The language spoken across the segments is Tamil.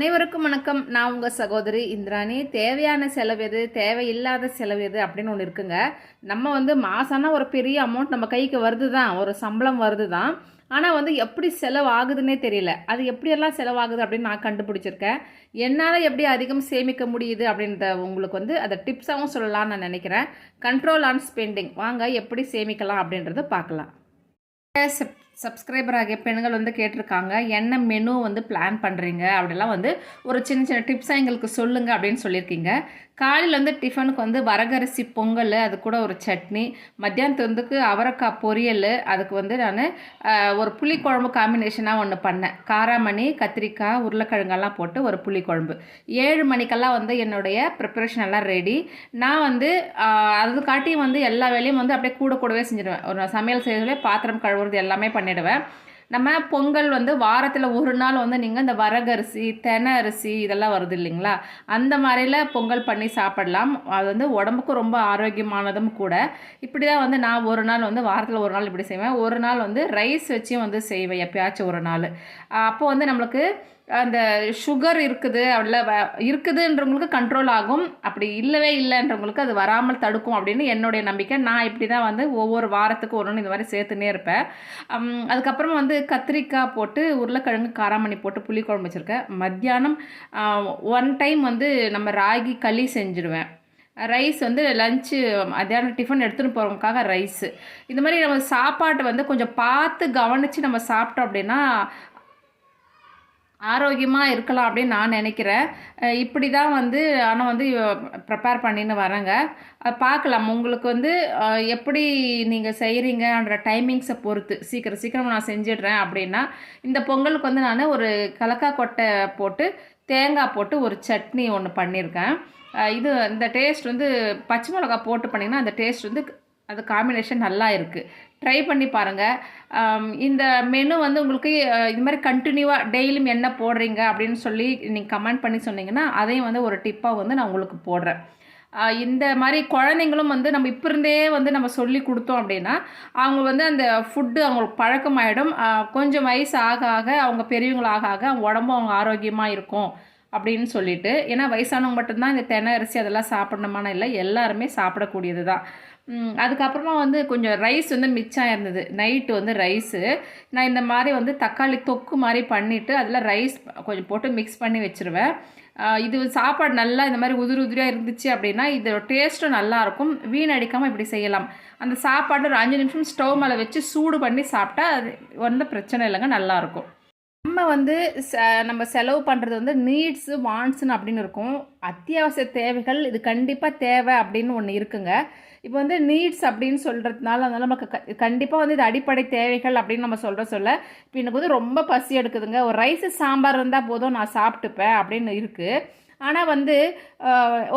அனைவருக்கும் வணக்கம். நான் உங்கள் சகோதரி இந்திராணி. தேவையான செலவு எது? தேவையில்லாத செலவு எது? அப்படின்னு ஒன்று இருக்குங்க. நம்ம வந்து மாசானா ஒரு பெரிய அமௌண்ட் நம்ம கைக்கு வருது தான் ஒரு சம்பளம் வருது தான் ஆனால் வந்து எப்படி செலவாகுதுன்னே தெரியல. அது எப்படியெல்லாம் செலவாகுது அப்படின்னு நான் கண்டுபிடிச்சிருக்கேன். என்னால் எப்படி அதிகம் சேமிக்க முடியுது அப்படின்றத உங்களுக்கு வந்து அதை டிப்ஸாகவும் சொல்லலாம்னு நான் நினைக்கிறேன். கண்ட்ரோல் ஆன் ஸ்பெண்டிங் வாங்க எப்படி சேமிக்கலாம் அப்படின்றத பார்க்கலாம். சப்ஸ்கிரைபர் ஆகிய பெண்கள் வந்து கேட்டிருக்காங்க என்ன மெனு வந்து பிளான் பண்ணுறீங்க அப்படிலாம் வந்து ஒரு சின்ன சின்ன டிப்ஸாக எங்களுக்கு சொல்லுங்கள் அப்படின்னு சொல்லியிருக்கீங்க. காலையில் வந்து டிஃபனுக்கு வந்து வரகரிசி பொங்கல் அது கூட ஒரு சட்னி. மத்தியானத்துக்கு அவரைக்காய் பொரியல் அதுக்கு வந்து நான் ஒரு புளிக்குழம்பு காம்பினேஷனாக ஒன்று பண்ணேன். காராமணி கத்திரிக்காய் உருளைக்கிழங்கெல்லாம் போட்டு ஒரு புளிக்குழம்பு. ஏழு மணிக்கெல்லாம் வந்து என்னுடைய ப்ரிப்பரேஷன் எல்லாம் ரெடி நான் வந்து அதுக்காட்டியும் அது காட்டியும் வந்து எல்லா வேலையும் வந்து அப்படியே கூட கூடவே செஞ்சிடுவேன் ஒரு சமையல் செய்யறதுலேயே பாத்திரம் கழுவுறது எல்லாமே பண்ணிவிடுவேன் நம்ம பொங்கல் வந்து வாரத்தில் ஒரு நாள் வந்து நீங்கள் இந்த வரகரிசி தென அரிசி இதெல்லாம் வருது இல்லைங்களா? அந்த மாதிரில பொங்கல் பண்ணி சாப்பிடலாம். அது வந்து உடம்புக்கும் ரொம்ப ஆரோக்கியமானதும் கூட. இப்படி தான் வந்து நான் ஒரு நாள் வந்து வாரத்தில் ஒரு நாள் இப்படி செய்வேன். ஒரு நாள் வந்து ரைஸ் வச்சும் வந்து செய்வேன் எப்பயாச்சும் ஒரு நாள். அப்போ வந்து நம்மளுக்கு அந்த சுகர் இருக்குது அல்ல வ- இருக்குதுன்றவங்களுக்கு கண்ட்ரோல் ஆகும். அப்படி இல்லவே இல்லைன்றவங்களுக்கு அது வராமல் தடுக்கும் அப்படின்னு என்னுடைய நம்பிக்கை. நான் இப்படி தான் வந்து ஒவ்வொரு வாரத்துக்கு ஒன்று இந்த மாதிரி சேர்த்துனே இருப்பேன். அதுக்கப்புறமா வந்து கத்திரிக்காய் போட்டு உருளைக்கிழங்கு காராமணி போட்டு புளிக்குழம்பு வச்சுருக்கேன். மத்தியானம் ஒன் டைம் வந்து நம்ம ராகி களி செஞ்சுடுவேன் ரைஸ் வந்து லஞ்சு மத்தியானம் டிஃபன் எடுத்துகிட்டு போகிறவங்களுக்காக ரைஸு இந்த மாதிரி நம்ம சாப்பாட்டை வந்து கொஞ்சம் பார்த்து கவனித்து நம்ம சாப்பிட்டோம் அப்படின்னா ஆரோக்கியமாக இருக்கலாம் அப்படின்னு நான் நினைக்கிறேன். இப்படி தான் வந்து ஆனால் வந்து ப்ரிப்பேர் பண்ணின்னு வரேங்க பார்க்கலாம். உங்களுக்கு வந்து எப்படி நீங்கள் செய்கிறீங்கன்ற டைமிங்ஸை பொறுத்து. சீக்கிரம் சீக்கிரம் நான் செஞ்சிடுறேன் அப்படின்னா இந்த பொங்கலுக்கு வந்து நான் ஒரு கலக்கா கொட்டை போட்டு தேங்காய் போட்டு ஒரு சட்னி ஒன்று பண்ணியிருக்கேன் இது இந்த டேஸ்ட் வந்து பச்சை மிளகா போட்டு பண்ணிங்கன்னா அந்த டேஸ்ட் வந்து அது காம்பினேஷன் நல்லா இருக்குது ட்ரை பண்ணி பாருங்கள் இந்த மெனு வந்து உங்களுக்கு இது மாதிரி கண்டினியூவாக டெய்லியும் என்ன போடுறீங்க அப்படின்னு சொல்லி நீங்கள் கமெண்ட் பண்ணி சொன்னீங்கன்னா அதையும் வந்து ஒரு டிப்பாக வந்து நான் உங்களுக்கு போடுறேன். இந்த மாதிரி குழந்தைங்களும் வந்து நம்ம இப்போ இருந்தே வந்து நம்ம சொல்லி கொடுத்தோம் அப்படின்னா அவங்க வந்து அந்த ஃபுட்டு அவங்களுக்கு பழக்கமாயிடும். கொஞ்சம் வயசு ஆக ஆக அவங்க பெரியவங்களாக ஆக அவங்க உடம்பும் அவங்க ஆரோக்கியமாக இருக்கும். அப்படின்னு சொல்லிட்டு ஏன்னா வயசானவங்க மட்டும்தான் இந்த தெனை அரிசி அதெல்லாம் சாப்பிடணுமான இல்லை எல்லாருமே சாப்பிடக்கூடியது தான் அதுக்கப்புறமா வந்து கொஞ்சம் ரைஸ் வந்து மிச்சம் இருந்தது நைட்டு வந்து ரைஸு நான் இந்த மாதிரி வந்து தக்காளி தொக்கு மாதிரி பண்ணிவிட்டு அதில் ரைஸ் கொஞ்சம் போட்டு மிக்ஸ் பண்ணி வச்சுருவேன். இது சாப்பாடு நல்லா இந்த மாதிரி உதிரி உதிரியாக இருந்துச்சு அப்படின்னா இதோட டேஸ்ட்டும் நல்லாயிருக்கும் வீணடிக்காமல் இப்படி செய்யலாம். அந்த சாப்பாடு ஒரு அஞ்சு நிமிஷம் ஸ்டவ் மேலே வச்சு சூடு பண்ணி சாப்பிட்டா அது வந்து பிரச்சனை இல்லைங்க நல்லாயிருக்கும் நம்ம வந்து ச நம்ம செலவு பண்ணுறது வந்து நீட்ஸு வாண்ட்ஸ்னு அப்படின்னு இருக்கும். அத்தியாவசிய தேவைகள் இது கண்டிப்பாக தேவை அப்படின்னு ஒன்று இருக்குங்க. இப்போ வந்து நீட்ஸ் அப்படின்னு சொல்கிறதுனால அதனால் நமக்கு க கண்டிப்பாக வந்து இது அடிப்படை தேவைகள் அப்படின்னு நம்ம சொல்கிற சொல்ல இப்போ எனக்கு வந்து ரொம்ப பசி எடுக்குதுங்க. ஒரு ரைஸு சாம்பார் இருந்தால் போதும் நான் சாப்பிட்டுப்பேன் அப்படின்னு இருக்குது ஆனால் வந்து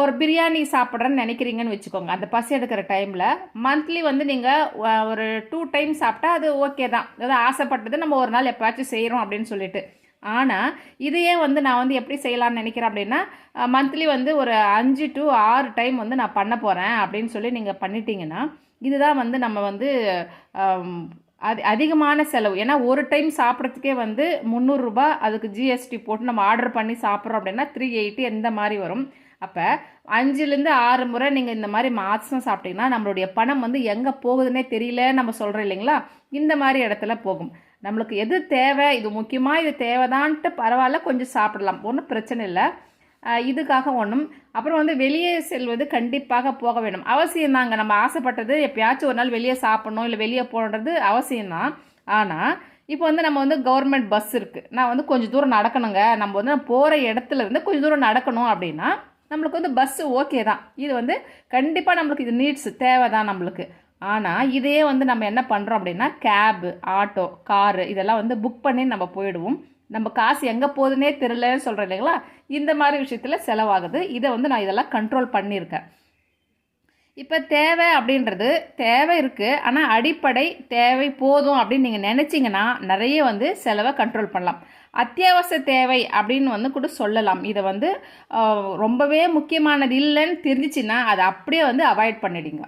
ஒரு பிரியாணி சாப்பிட்றேன்னு நினைக்கிறீங்கன்னு வச்சுக்கோங்க. அந்த பசி எடுக்கிற டைமில் மந்த்லி வந்து நீங்கள் ஒரு டூ டைம் சாப்பிட்டா அது ஓகே தான். அதாவது ஆசைப்பட்டது நம்ம ஒரு நாள் எப்போயாச்சும் செய்கிறோம் அப்படின்னு சொல்லிட்டு. ஆனால் இதையே வந்து நான் வந்து எப்படி செய்யலாம்னு நினைக்கிறேன் அப்படின்னா மந்த்லி வந்து ஒரு அஞ்சு டு ஆறு டைம் வந்து நான் பண்ண போகிறேன் அப்படின்னு சொல்லி நீங்கள் பண்ணிட்டீங்கன்னா இதுதான் வந்து நம்ம வந்து அது அதிகமான செலவு. ஏன்னா ஒரு டைம் சாப்பிட்றதுக்கே வந்து முந்நூறுரூபா அதுக்கு ஜிஎஸ்டி போட்டு நம்ம ஆர்டர் பண்ணி சாப்பிட்றோம் அப்படின்னா த்ரீ எயிட்டி எந்த மாதிரி வரும். அப்போ அஞ்சுலேருந்து ஆறு முறை நீங்கள் இந்த மாதிரி மாதம் சாப்பிட்டீங்கன்னா நம்மளுடைய பணம் வந்து எங்கே போகுதுன்னே தெரியல நம்ம சொல்கிறோம் இல்லைங்களா? இந்த மாதிரி இடத்துல போகும். நம்மளுக்கு எது தேவை? இது முக்கியமாக இது தேவைதான்ட்டு பரவாயில்ல கொஞ்சம் சாப்பிடலாம். ஒன்றும் பிரச்சனை இல்லை. இதுக்காக ஒன்றும் அப்புறம் வந்து வெளியே செல்வது கண்டிப்பாக போக வேண்டும். அவசியம் தாங்க. நம்ம ஆசைப்பட்டது எப்பயாச்சும் ஒரு நாள் வெளியே சாப்பிட்ணும் இல்லை வெளியே போகணுன்றது அவசியம்தான் ஆனால் இப்போ வந்து நம்ம வந்து கவர்மெண்ட் பஸ் இருக்குது நான் வந்து கொஞ்சம் தூரம் நடக்கணுங்க. நம்ம வந்து போகிற இடத்துல இருந்து கொஞ்சம் தூரம் நடக்கணும் அப்படின்னா நம்மளுக்கு வந்து பஸ்ஸு ஓகே தான். இது வந்து கண்டிப்பாக நம்மளுக்கு இது நீட்ஸ் தேவை தான் நம்மளுக்கு. ஆனால் இதையே வந்து நம்ம என்ன பண்ணுறோம் அப்படின்னா கேபு ஆட்டோ காரு இதெல்லாம் வந்து புக் பண்ணி நம்ம போயிடுவோம். நம்ம காசு எங்கே போகுதுன்னே தெரிலன்னு சொல்கிறேன் இல்லைங்களா? இந்த மாதிரி விஷயத்தில் செலவாகுது. இதை வந்து நான் இதெல்லாம் கண்ட்ரோல் பண்ணியிருக்கேன். இப்போ தேவை அப்படின்றது தேவை இருக்குது ஆனால் அடிப்படை தேவை போதும் அப்படின்னு நீங்கள் நினச்சிங்கன்னா நிறைய வந்து செலவை கண்ட்ரோல் பண்ணலாம். அத்தியாவசிய தேவை அப்படின்னு வந்து கூட சொல்லலாம். இதை வந்து ரொம்பவே முக்கியமானது இல்லைன்னு தெரிஞ்சிச்சின்னா அதை அப்படியே வந்து அவாய்ட் பண்ணிடுங்க.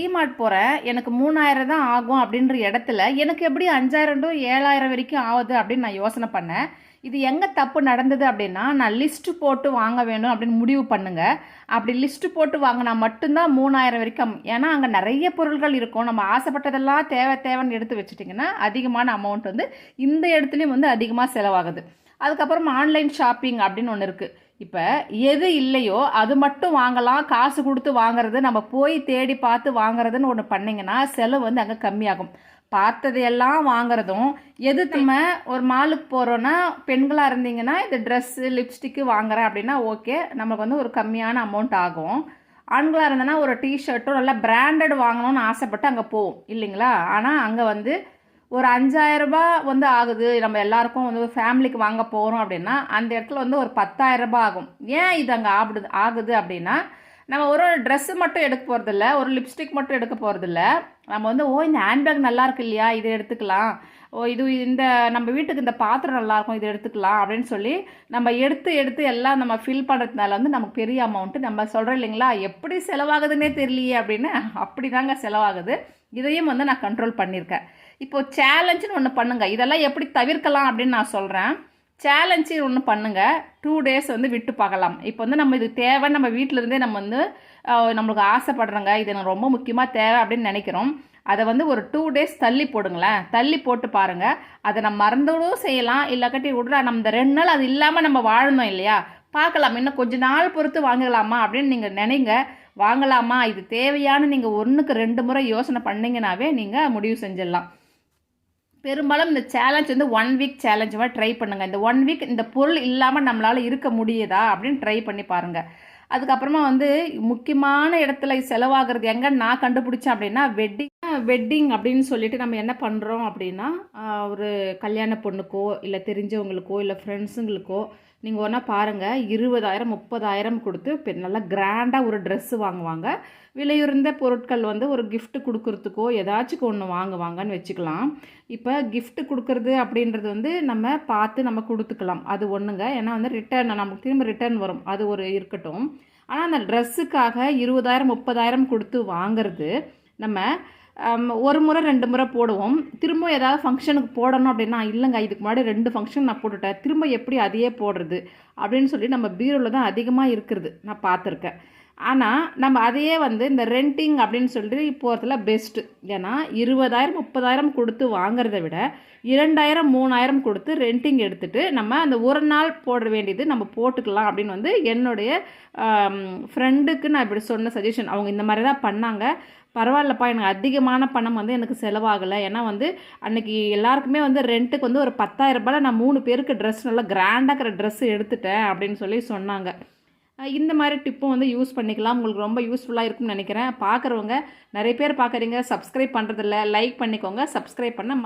டிமார்ட் போகிறேன் எனக்கு மூணாயிரம் தான் ஆகும் அப்படின்ற இடத்துல எனக்கு எப்படி அஞ்சாயிரம் டு ஏழாயிரம் வரைக்கும் ஆகுது அப்படின்னு நான் யோசனை பண்ணேன். இது எங்கே தப்பு நடந்தது அப்படின்னா நான் லிஸ்ட்டு போட்டு வாங்க வேணும் அப்படின்னு முடிவு பண்ணுங்க. அப்படி லிஸ்ட்டு போட்டு வாங்கினா மட்டும்தான் மூணாயிரம் வரைக்கும் ஏன்னா அங்கே நிறைய பொருட்கள் இருக்கும். நம்ம ஆசைப்பட்டதெல்லாம் தேவை தேவைன்னு எடுத்து வச்சுட்டிங்கன்னா அதிகமான அமௌண்ட் வந்து இந்த இடத்துலையும் வந்து அதிகமாக செலவாகுது. அதுக்கப்புறம் ஆன்லைன் ஷாப்பிங் அப்படின்னு ஒன்று இருக்குது இப்போ எது இல்லையோ அது மட்டும் வாங்கலாம். காசு கொடுத்து வாங்குறது நம்ம போய் தேடி பார்த்து வாங்குறதுன்னு ஒன்று பண்ணிங்கன்னா செலவு வந்து அங்கே கம்மியாகும். பார்த்ததையெல்லாம் வாங்குறதும் எது நம்ம ஒரு மாலுக்கு போகிறோன்னா பெண்களாக இருந்தீங்கன்னா இந்த ட்ரெஸ்ஸு லிப்ஸ்டிக்கு வாங்குறேன் அப்படின்னா ஓகே நமக்கு வந்து ஒரு கம்மியான அமௌண்ட் ஆகும். ஆண்களாக இருந்தனா ஒரு டிஷர்ட்டும் நல்லா பிராண்டட் வாங்கணும்னு ஆசைப்பட்டு அங்கே போவோம். இல்லைங்களா? ஆனால் அங்கே வந்து ஒரு அஞ்சாயிரரூபா வந்து ஆகுது. நம்ம எல்லாருக்கும் வந்து ஃபேமிலிக்கு வாங்க போகிறோம் அப்படின்னா அந்த இடத்துல வந்து ஒரு பத்தாயிரம் ரூபாய் ஆகும். ஏன் இது அங்கே ஆபிடுது ஆகுது அப்படின்னா நம்ம ஒரு ட்ரெஸ்ஸு மட்டும் எடுக்க போகிறதில்ல ஒரு லிப்ஸ்டிக் மட்டும் எடுக்க போகிறதில்ல நம்ம வந்து ஓ இந்த ஹேண்ட்பேக் நல்லாயிருக்கு இல்லையா? இதை எடுத்துக்கலாம். ஓ இது இந்த நம்ம வீட்டுக்கு இந்த பாத்திரம் நல்லாயிருக்கும் இதை எடுத்துக்கலாம். அப்படின்னு சொல்லி நம்ம எடுத்து எடுத்து எல்லாம் நம்ம ஃபில் பண்ணுறதுனால வந்து நமக்கு பெரிய அமௌண்ட்டு நம்ம சொல்கிறோம் இல்லைங்களா? எப்படி செலவாகுதுன்னே தெரியலையே அப்படின்னு அப்படி தாங்க செலவாகுது. இதையும் வந்து நான் கண்ட்ரோல் பண்ணியிருக்கேன். இப்போ சேலஞ்சுன்னு ஒன்று பண்ணுங்கள் இதெல்லாம் எப்படி தவிர்க்கலாம் அப்படின்னு நான் சொல்கிறேன் சேலஞ்சு ஒன்று பண்ணுங்கள் டூ டேஸ் வந்து விட்டு பார்க்கலாம் இப்போ வந்து நம்ம இது தேவை நம்ம வீட்டிலருந்தே நம்ம வந்து நம்மளுக்கு ஆசைப்படுறோங்க. இது எனக்கு ரொம்ப முக்கியமாக தேவை அப்படின்னு நினைக்கிறோம். அதை வந்து ஒரு டூ டேஸ் தள்ளி போடுங்களேன். தள்ளி போட்டு பாருங்கள் அதை நம்ம மறந்துடும் செய்யலாம். இல்லை கட்டி விட்றா நம்ம இந்த ரெண்டு நாள் அது இல்லாமல் நம்ம வாழணும் இல்லையா? பார்க்கலாம். இன்னும் கொஞ்ச நாள் பொறுத்து வாங்கலாமா அப்படின்னு நீங்கள் நினைங்க. வாங்கலாமா? இது தேவையான நீங்கள் ஒன்றுக்கு ரெண்டு முறை யோசனை பண்ணிங்கனாவே நீங்கள் முடிவு செஞ்சிடலாம். பெரும்பாலும் இந்த சேலஞ்ச் வந்து ஒன் வீக் சேலஞ்ச் மாதிரி ட்ரை பண்ணுங்கள் இந்த ஒன் வீக் இந்த பொருள் இல்லாமல் நம்மளால் இருக்க முடியுதா அப்படின்னு ட்ரை பண்ணி பாருங்கள் அதுக்கப்புறமா வந்து முக்கியமான இடத்துல செலவாகிறது எங்கே நான் கண்டுபிடிச்சேன் அப்படின்னா வெட்டிங் வெட்டிங் அப்படின்னு சொல்லிட்டு நம்ம என்ன பண்ணுறோம் அப்படின்னா ஒரு கல்யாண பொண்ணுக்கோ இல்லை தெரிஞ்சவங்களுக்கோ இல்லை ஃப்ரெண்ட்ஸுங்களுக்கோ நீங்கள் ஒன்றா பாருங்கள் இருபதாயிரம் முப்பதாயிரம் கொடுத்து பெ நல்லா கிராண்டாக ஒரு ட்ரெஸ்ஸு வாங்குவாங்க. விலையுறந்த பொருட்கள் வந்து ஒரு கிஃப்ட்டு கொடுக்கறதுக்கோ ஏதாச்சும் ஒன்று வாங்குவாங்கன்னு வச்சுக்கலாம். இப்போ கிஃப்ட்டு கொடுக்கறது அப்படின்றது வந்து நம்ம பார்த்து நம்ம கொடுத்துக்கலாம். அது ஒன்றுங்க ஏன்னா வந்து ரிட்டர்ன் நமக்கு திரும்ப ரிட்டர்ன் வரும். அது ஒரு இருக்கட்டும். ஆனால் அந்த ட்ரெஸ்ஸுக்காக இருபதாயிரம் முப்பதாயிரம் கொடுத்து வாங்குறது நம்ம ஒரு முறை ரெண்டு முறை போடுவோம். திரும்ப ஏதாவது ஃபங்க்ஷனுக்கு போடணும் அப்படின்னா இல்லைங்க இதுக்கு முன்னாடி ரெண்டு ஃபங்க்ஷன் நான் போட்டுட்டேன். திரும்ப எப்படி அதையே போடுறது? அப்படின்னு சொல்லி நம்ம பீரோவில் தான் அதிகமாக இருக்கிறது. நான் பார்த்துருக்கேன். ஆனால் நம்ம அதையே வந்து இந்த ரெண்டிங் அப்படின்னு சொல்லிட்டு போகிறதுல பெஸ்ட்டு ஏன்னா இருபதாயிரம் முப்பதாயிரம் கொடுத்து வாங்குறத விட இரண்டாயிரம் மூணாயிரம் கொடுத்து ரெண்டிங் எடுத்துகிட்டு நம்ம அந்த ஒரு நாள் போட வேண்டியது நம்ம போட்டுக்கலாம் அப்படின்னு வந்து என்னுடைய ஃப்ரெண்டுக்கு நான் இப்படி சொன்ன சஜஷன் அவங்க இந்த மாதிரி தான் பண்ணாங்க. பரவாயில்லப்பா எனக்கு அதிகமான பணம் வந்து எனக்கு செலவாகலை. ஏன்னா வந்து அன்னைக்கு எல்லாருக்குமே வந்து ரெண்ட்டுக்கு வந்து ஒரு பத்தாயிரம் ரூபாயில் நான் மூணு பேருக்கு ட்ரெஸ் நல்லா கிராண்டாக இருக்கிற ட்ரெஸ் எடுத்துட்டேன் அப்படின்னு சொல்லி சொன்னாங்க. இந்த மாதிரி டிப்பும் வந்து யூஸ் பண்ணிக்கலாம். உங்களுக்கு ரொம்ப யூஸ்ஃபுல்லாக இருக்கும்னு நினைக்கிறேன். பார்க்குறவங்க நிறைய பேர் பார்க்குறீங்க. சப்ஸ்கிரைப் பண்ணுறதில்ல லைக் பண்ணிக்கோங்க. சப்ஸ்கிரைப் பண்ண